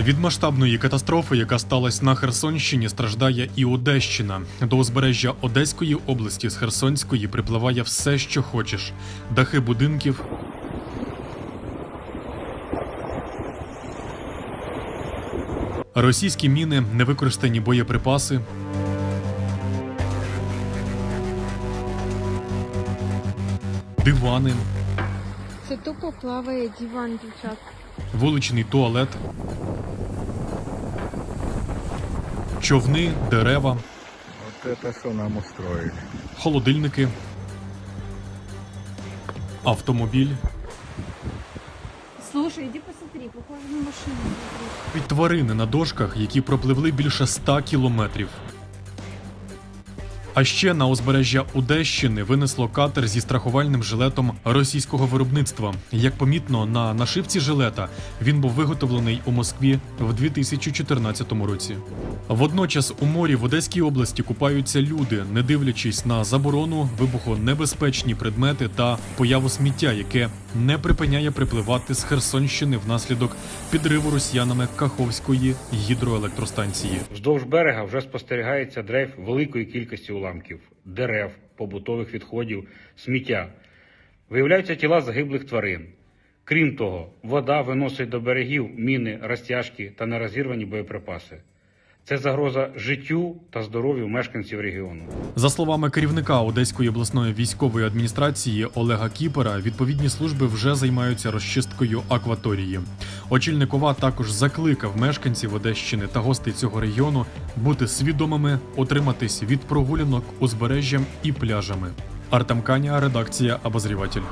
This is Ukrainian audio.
Від масштабної катастрофи, яка сталася на Херсонщині, страждає і Одещина. До узбережжя Одеської області з Херсонської припливає все, що хочеш: дахи будинків. Російські міни, невикористані боєприпаси, дивани, Це тупо плаває диван, дівчат. вуличний туалет, човни, дерева, От це що нам устроили. холодильники, автомобіль. Слушай, іди посмотри, похоже на машину. І тварини на дошках, які пропливли більше 100 кілометрів. А ще на узбережжя Одещини винесло катер зі страхувальним жилетом російського виробництва. Як помітно, на нашивці жилета він був виготовлений у Москві в 2014 році. Водночас у морі в Одеській області купаються люди, не дивлячись на заборону, вибухонебезпечні предмети та появу сміття, яке не припиняє припливати з Херсонщини внаслідок підриву росіянами Каховської гідроелектростанції. Вздовж берега вже спостерігається дрейф великої кількості уламків, дерев, побутових відходів, сміття. Виявляються тіла загиблих тварин. Крім того, вода виносить до берегів міни, розтяжки та нерозірвані боєприпаси. Це загроза життю та здоров'ю мешканців регіону. За словами керівника Одеської обласної військової адміністрації Олега Кіпера, відповідні служби вже займаються розчисткою акваторії. Очільник ОВА також закликав мешканців Одещини та гостей цього регіону бути свідомими, отриматись від прогулянок узбережжям і пляжами. Артем Каня, редакція Обозріватель.